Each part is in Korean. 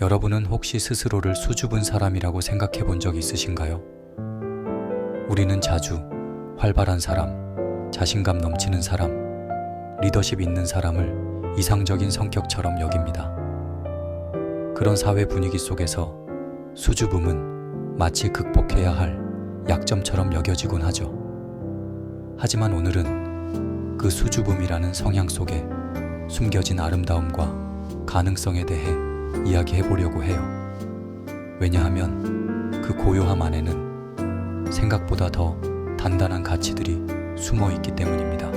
여러분은 혹시 스스로를 수줍은 사람이라고 생각해 본 적 있으신가요? 우리는 자주 활발한 사람, 자신감 넘치는 사람, 리더십 있는 사람을 이상적인 성격처럼 여깁니다. 그런 사회 분위기 속에서 수줍음은 마치 극복해야 할 약점처럼 여겨지곤 하죠. 하지만 오늘은 그 수줍음이라는 성향 속에 숨겨진 아름다움과 가능성에 대해 이야기해 보려고 해요. 왜냐하면 그 고요함 안에는 생각보다 더 단단한 가치들이 숨어 있기 때문입니다.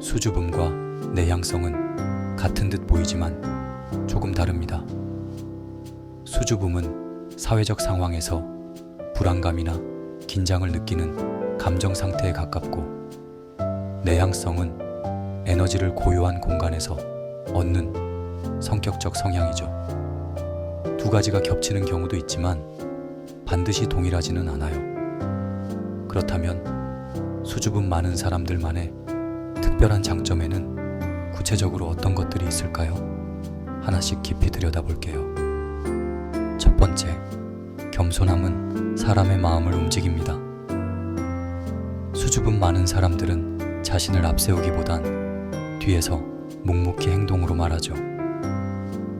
수줍음과 내향성은 같은 듯 보이지만 조금 다릅니다. 수줍음은 사회적 상황에서 불안감이나 긴장을 느끼는 감정 상태에 가깝고 내향성은 에너지를 고요한 공간에서 얻는 성격적 성향이죠. 두 가지가 겹치는 경우도 있지만 반드시 동일하지는 않아요. 그렇다면 수줍음 많은 사람들만의 특별한 장점에는 구체적으로 어떤 것들이 있을까요? 하나씩 깊이 들여다볼게요. 첫 번째, 겸손함은 사람의 마음을 움직입니다. 수줍음 많은 사람들은 자신을 앞세우기보단 뒤에서 묵묵히 행동으로 말하죠.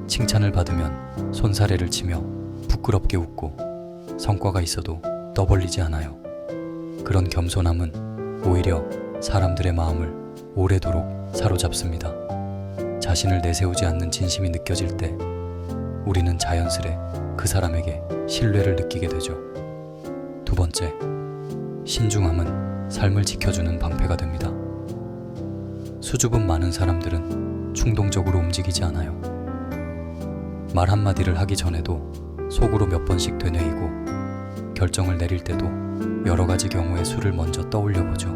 칭찬을 받으면 손사래를 치며 부끄럽게 웃고 성과가 있어도 떠벌리지 않아요. 그런 겸손함은 오히려 사람들의 마음을 오래도록 사로잡습니다. 자신을 내세우지 않는 진심이 느껴질 때 우리는 자연스레 그 사람에게 신뢰를 느끼게 되죠. 두 번째, 신중함은 삶을 지켜주는 방패가 됩니다. 수줍음 많은 사람들은 충동적으로 움직이지 않아요. 말 한마디를 하기 전에도 속으로 몇 번씩 되뇌이고 결정을 내릴 때도 여러 가지 경우의 수를 먼저 떠올려 보죠.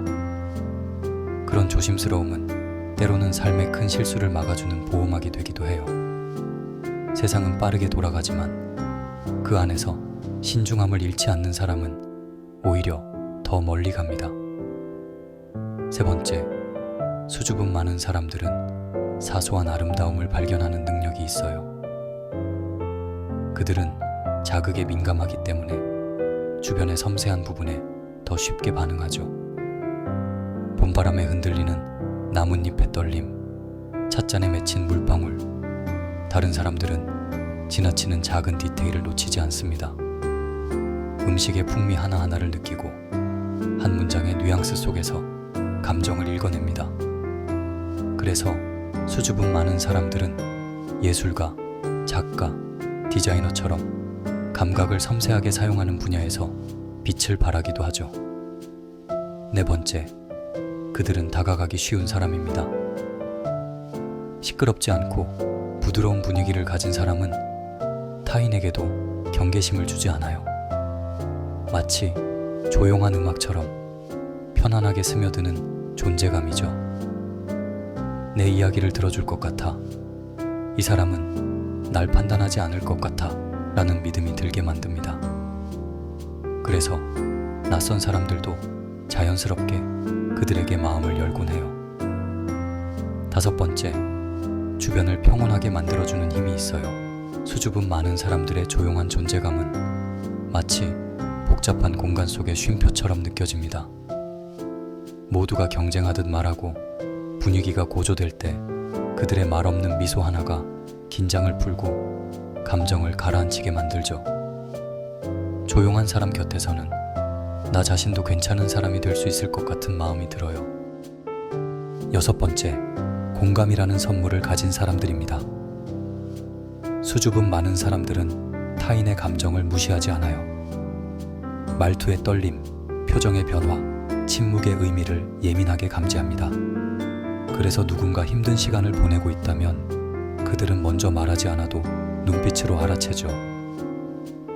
그런 조심스러움은 때로는 삶의 큰 실수를 막아주는 보호막이 되기도 해요. 세상은 빠르게 돌아가지만 그 안에서 신중함을 잃지 않는 사람은 오히려 더 멀리 갑니다. 세 번째, 수줍음 많은 사람들은 사소한 아름다움을 발견하는 능력이 있어요. 그들은 자극에 민감하기 때문에 주변의 섬세한 부분에 더 쉽게 반응하죠. 봄바람에 흔들리는 나뭇잎의 떨림, 찻잔에 맺힌 물방울. 다른 사람들은 지나치는 작은 디테일을 놓치지 않습니다. 음식의 풍미 하나하나를 느끼고 한 문장의 뉘앙스 속에서 감정을 읽어냅니다. 그래서 수줍음 많은 사람들은 예술가, 작가, 디자이너처럼 감각을 섬세하게 사용하는 분야에서 빛을 발하기도 하죠. 네 번째, 그들은 다가가기 쉬운 사람입니다. 시끄럽지 않고 부드러운 분위기를 가진 사람은 타인에게도 경계심을 주지 않아요. 마치 조용한 음악처럼 편안하게 스며드는 존재감이죠. 내 이야기를 들어줄 것 같아. 이 사람은 날 판단하지 않을 것 같아. 라는 믿음이 들게 만듭니다. 그래서 낯선 사람들도 자연스럽게 그들에게 마음을 열곤 해요. 다섯 번째, 주변을 평온하게 만들어주는 힘이 있어요. 수줍음 많은 사람들의 조용한 존재감은 마치 복잡한 공간 속의 쉼표처럼 느껴집니다. 모두가 경쟁하듯 말하고 분위기가 고조될 때 그들의 말없는 미소 하나가 긴장을 풀고 감정을 가라앉히게 만들죠. 조용한 사람 곁에서는 나 자신도 괜찮은 사람이 될 수 있을 것 같은 마음이 들어요. 여섯 번째, 공감이라는 선물을 가진 사람들입니다. 수줍음 많은 사람들은 타인의 감정을 무시하지 않아요. 말투의 떨림, 표정의 변화, 침묵의 의미를 예민하게 감지합니다. 그래서 누군가 힘든 시간을 보내고 있다면 그들은 먼저 말하지 않아도 눈빛으로 알아채죠.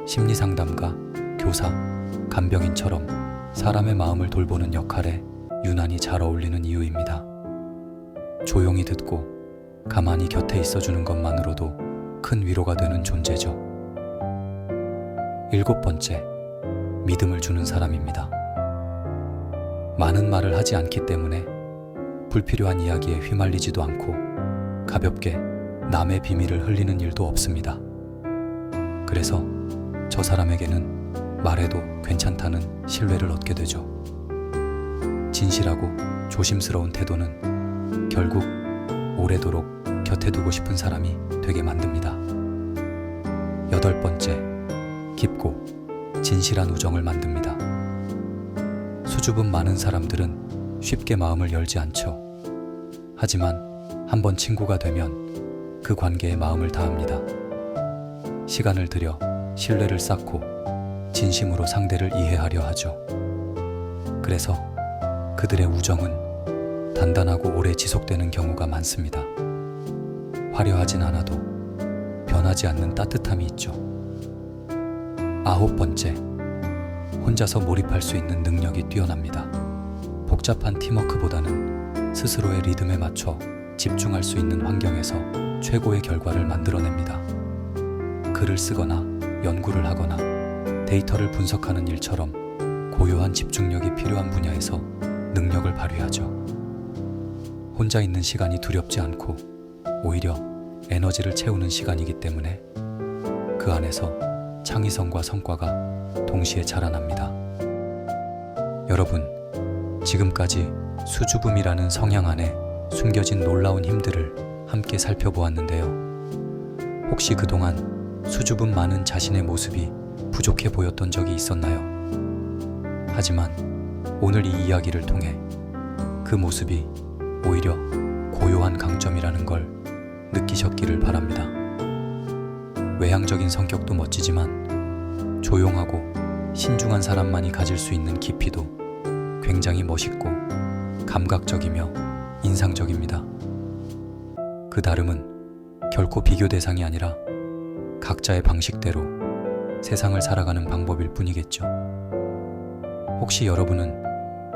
심리 상담가, 교사, 간병인처럼 사람의 마음을 돌보는 역할에 유난히 잘 어울리는 이유입니다. 조용히 듣고 가만히 곁에 있어주는 것만으로도 큰 위로가 되는 존재죠. 일곱 번째, 믿음을 주는 사람입니다. 많은 말을 하지 않기 때문에 불필요한 이야기에 휘말리지도 않고 가볍게 남의 비밀을 흘리는 일도 없습니다. 그래서 저 사람에게는 말해도 괜찮다는 신뢰를 얻게 되죠. 진실하고 조심스러운 태도는 결국 오래도록 곁에 두고 싶은 사람이 되게 만듭니다. 여덟 번째, 깊고 진실한 우정을 만듭니다. 수줍음 많은 사람들은 쉽게 마음을 열지 않죠. 하지만 한번 친구가 되면 그 관계에 마음을 다합니다. 시간을 들여 신뢰를 쌓고 진심으로 상대를 이해하려 하죠. 그래서 그들의 우정은 단단하고 오래 지속되는 경우가 많습니다. 화려하진 않아도 변하지 않는 따뜻함이 있죠. 아홉 번째, 혼자서 몰입할 수 있는 능력이 뛰어납니다. 복잡한 팀워크보다는 스스로의 리듬에 맞춰 집중할 수 있는 환경에서 최고의 결과를 만들어냅니다. 글을 쓰거나 연구를 하거나 데이터를 분석하는 일처럼 고요한 집중력이 필요한 분야에서 능력을 발휘하죠. 혼자 있는 시간이 두렵지 않고 오히려 에너지를 채우는 시간이기 때문에 그 안에서 창의성과 성과가 동시에 자라납니다. 여러분, 지금까지 수줍음이라는 성향 안에 숨겨진 놀라운 힘들을 함께 살펴보았는데요. 혹시 그동안 수줍음 많은 자신의 모습이 부족해 보였던 적이 있었나요? 하지만 오늘 이 이야기를 통해 그 모습이 오히려 고요한 강점이라는 걸 느끼셨기를 바랍니다. 외향적인 성격도 멋지지만 조용하고 신중한 사람만이 가질 수 있는 깊이도 굉장히 멋있고 감각적이며 인상적입니다. 그 다름은 결코 비교 대상이 아니라 각자의 방식대로 세상을 살아가는 방법일 뿐이겠죠. 혹시 여러분은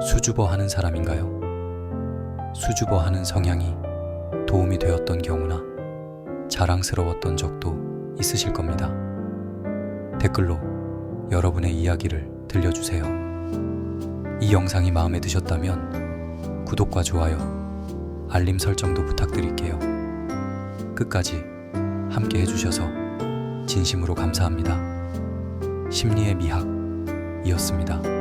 수줍어 하는 사람인가요? 수줍어 하는 성향이 도움이 되었던 경우나 자랑스러웠던 적도 있으실 겁니다. 댓글로 여러분의 이야기를 들려주세요. 이 영상이 마음에 드셨다면 구독과 좋아요, 알림 설정도 부탁드릴게요. 끝까지 함께 해주셔서 진심으로 감사합니다. 심리의 미학이었습니다.